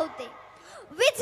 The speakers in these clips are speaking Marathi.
होते। विच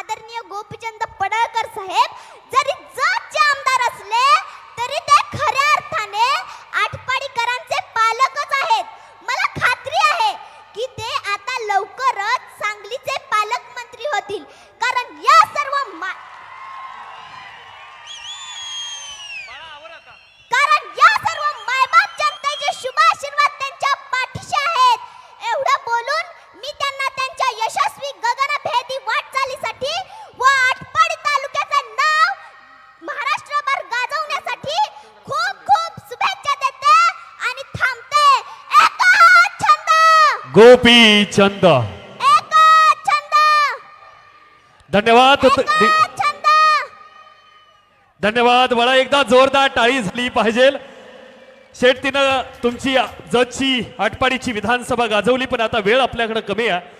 आदरणीय गोपीचंद पड़कर साहेब गोपी चंद छंद धन्यवाद धन्यवाद मला एकदा जोरदार टाळी झाली पाहिजे शेठ तिनं तुमची जजची आटपाडीची विधानसभा गाजवली पण आता वेळ आपल्याकडे कमी आहे